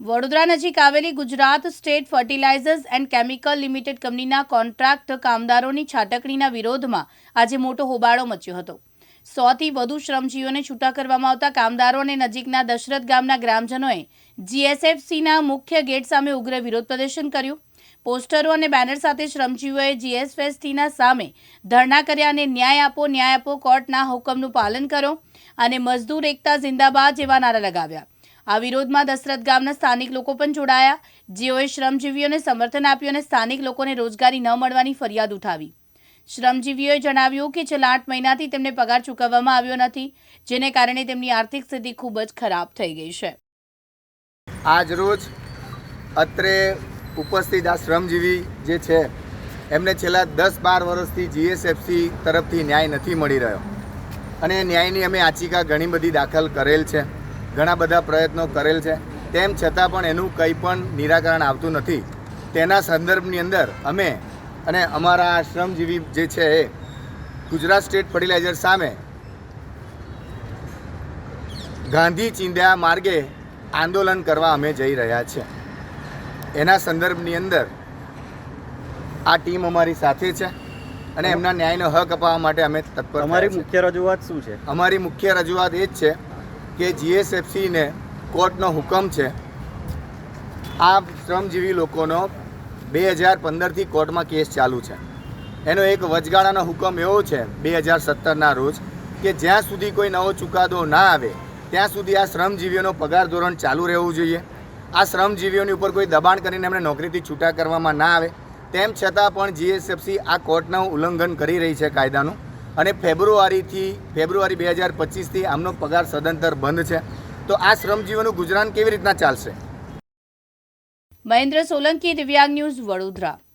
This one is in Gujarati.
વડોદરા નજીક આવેલી Gujarat state fertilisers and chemical limited કંપનીના કોન્ટ્રાક્ટ કામદારોની છાટકણીના વિરોધમાં આજે મોટો હોબાળો મચ્યો હતો. સોથી વધુ શ્રમજીવીઓને છૂટા કરવામાં આવતા કામદારો અને નજીકના દશરથ ગામના ગ્રામજનોએ જીએસએફસીના મુખ્ય ગેટ સામે ઉગ્ર વિરોધ પ્રદર્શન કર્યું. પોસ્ટરો અને બેનર સાથે શ્રમજીવીઓએ જીએસએફસીના સામે ધરણા કર્યા અને ન્યાય આપો ન્યાય આપો, કોર્ટના હુકમનું પાલન કરો અને મજદૂર એકતા જિંદાબાદ જેવા નારા લગાવ્યા. આ વિરોધમાં દશરથ ગામના સ્થાનિક લોકો પણ જોડાયા. જેઓએ શ્રમજીવીઓને સમર્થન આપ્યું અને સ્થાનિક લોકોને રોજગારી ન મળવાની ફરિયાદ ઉઠાવી. શ્રમજીવીઓએ જણાવ્યું કે છેલ્લા આઠ મહિનાથી તેમને પગાર ચૂકવવામાં આવ્યો નથી, જેને કારણે તેમની આર્થિક સ્થિતિ ખૂબ જ ખરાબ થઈ ગઈ છે. આજ રોજ અત્રે ઉપસ્થિત આ શ્રમજીવી જે છે, એમને છેલ્લા દસ બાર વર્ષથી જીએસએફસી તરફથી ન્યાય નથી મળી રહ્યો. અને ન્યાયની અમે યાચિકા ઘણી બધી દાખલ કરેલ છે. ઘણા બધા પ્રયત્નો કરેલ છે. તેમ છતાં પણ એનું કંઈ પણ નિરાકરણ આવતું નથી. તેના સંદર્ભની અંદર અમે અને અમારા શ્રમજીવી જે છે એ ગુજરાત સ્ટેટ ફર્ટિલાઇઝર સામે ગાંધી ચિંધ્યા માર્ગે આંદોલન કરવા અમે જઈ રહ્યા છીએ એના સંદર્ભની અંદર આ ટીમ અમારી સાથે છે અને એમના ન્યાયનો હક અપાવવા માટે અમે તત્પર અમારી મુખ્ય રજૂઆત શું છે? અમારી મુખ્ય રજૂઆત એ જ છે કે જીએસએફસીને કોર્ટનો હુકમ છે. આ શ્રમજીવી લોકોનો બે હજાર પંદરથી કોર્ટમાં કેસ ચાલુ છે. એનો એક વચગાળાનો હુકમ એવો છે બે હજાર સત્તરના રોજ કે જ્યાં સુધી કોઈ નવો ચુકાદો ના આવે, ત્યાં સુધી આ શ્રમજીવીઓનો પગાર ધોરણ ચાલુ રહેવું જોઈએ. આ શ્રમજીવીઓની ઉપર કોઈ દબાણ કરીને એમને નોકરીથી છૂટા કરવામાં ના આવે. તેમ છતાં પણ જીએસએફસી આ કોર્ટનું ઉલ્લંઘન કરી રહી છે કાયદાનું. અને ફેબ્રુઆરીથી, ફેબ્રુઆરી બે હજાર પચીસથી આમનો પગાર સદંતર બંધ છે. તો આ શ્રમજીવીઓનું ગુજરાન કેવી રીતના ચાલશે? મહેન્દ્ર સોલંકી, દિવ્યાંગ ન્યૂઝ વડોદરા.